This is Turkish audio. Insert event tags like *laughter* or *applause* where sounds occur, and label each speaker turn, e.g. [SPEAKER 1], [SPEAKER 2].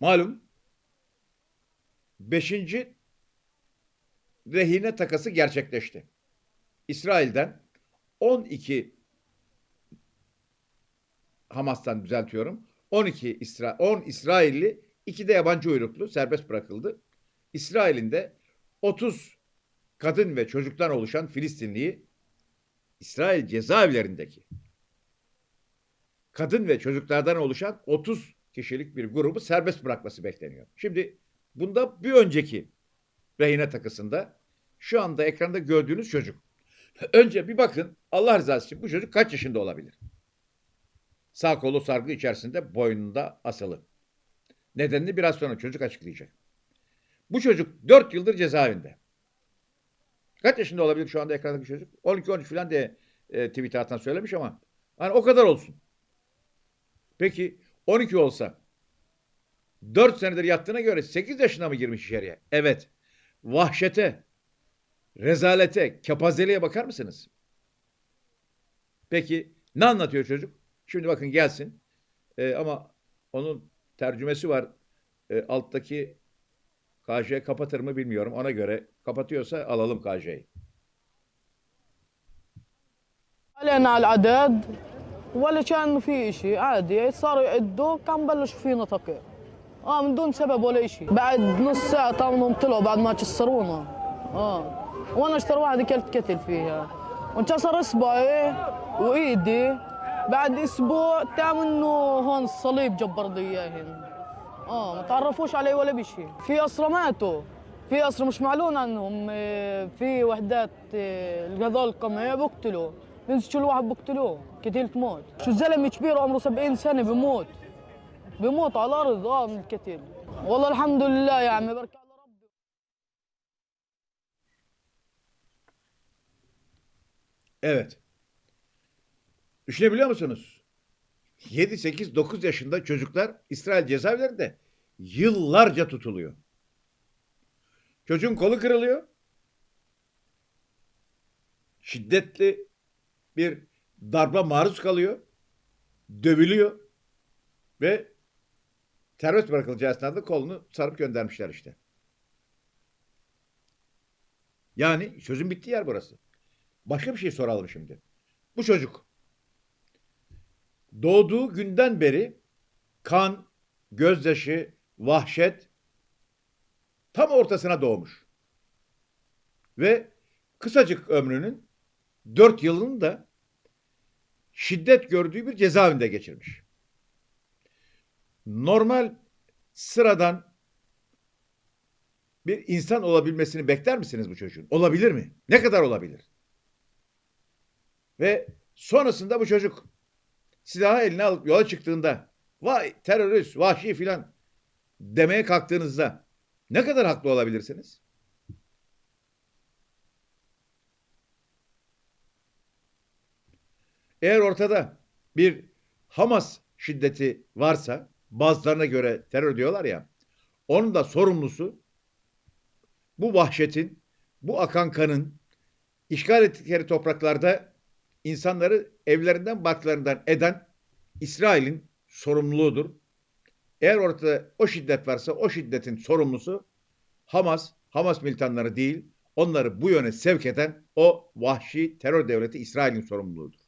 [SPEAKER 1] Malum 5. rehine takası gerçekleşti. İsrail'den 12 Hamas'tan düzeltiyorum. 12 İsra 10 İsrailli, 2 de yabancı uyruklu serbest bırakıldı. İsrail'in de 30 kadın ve çocuktan oluşan Filistinliyi İsrail cezaevlerindeki kadın ve çocuklardan oluşan 30 kişilik bir grubu serbest bırakması bekleniyor. Şimdi bunda bir önceki rehine takısında şu anda ekranda gördüğünüz çocuk. *laughs* Önce bir bakın Allah rızası için bu çocuk kaç yaşında olabilir? Sağ kolu sargı içerisinde boynunda asılı. Nedenini biraz sonra çocuk açıklayacak. Bu çocuk 4 yıldır cezaevinde. Kaç yaşında olabilir şu anda ekrandaki çocuk? 12-13 falan diye e, tweet söylemiş ama hani o kadar olsun. Peki 12 olsa 4 senedir yattığına göre 8 yaşına mı girmiş içeriye? Evet. Vahşete, rezalete, kepazeliğe bakar mısınız? Peki ne anlatıyor çocuk? Şimdi bakın gelsin. Ee, ama onun tercümesi var. Ee, alttaki KJ kapatır mı bilmiyorum. Ona göre kapatıyorsa alalım KJ'yi.
[SPEAKER 2] علينا على العدد ولا كان في إشي عادي. صاروا يعدوا كان بلش فينا تقيع آه من دون سبب ولا إشي. بعد نص ساعة طالما طلعوا بعد ما كسرونا آه. وأنا اشتري واحد اكلت كتل فيها. وانكسر اصبعي وإيدي. بعد أسبوع تعم إنه هون الصليب جبر لي إياهن. آه ما تعرفوش علي ولا بشي. في اسرى ماتوا. في اسرى مش معلون عنهم. آه، في وحدات آه، هذول القمع بقتلوا. بيمسكوا الواحد بقتلوه كتيلة موت شو زلمة كبير عمره 70 سنة بموت بموت على الأرض اه من الكتيل والله الحمد لله يا عمي بركة على ربي
[SPEAKER 1] Evet. Düşünebiliyor musunuz? 7, 8, 9 yaşında çocuklar İsrail cezaevlerinde yıllarca tutuluyor. Çocuğun kolu kırılıyor. Şiddetli bir darba maruz kalıyor. Dövülüyor. Ve serbest bırakılacağı esnada kolunu sarıp göndermişler işte. Yani sözün bittiği yer burası. Başka bir şey soralım şimdi. Bu çocuk doğduğu günden beri kan, gözyaşı, vahşet tam ortasına doğmuş. Ve kısacık ömrünün dört yılını da şiddet gördüğü bir cezaevinde geçirmiş. Normal sıradan bir insan olabilmesini bekler misiniz bu çocuğun? Olabilir mi? Ne kadar olabilir? Ve sonrasında bu çocuk silahı eline alıp yola çıktığında vay terörist, vahşi filan demeye kalktığınızda ne kadar haklı olabilirsiniz? Eğer ortada bir Hamas şiddeti varsa bazılarına göre terör diyorlar ya onun da sorumlusu bu vahşetin, bu akan kanın işgal ettikleri topraklarda insanları evlerinden barklarından eden İsrail'in sorumluluğudur. Eğer ortada o şiddet varsa o şiddetin sorumlusu Hamas, Hamas militanları değil, onları bu yöne sevk eden o vahşi terör devleti İsrail'in sorumluluğudur.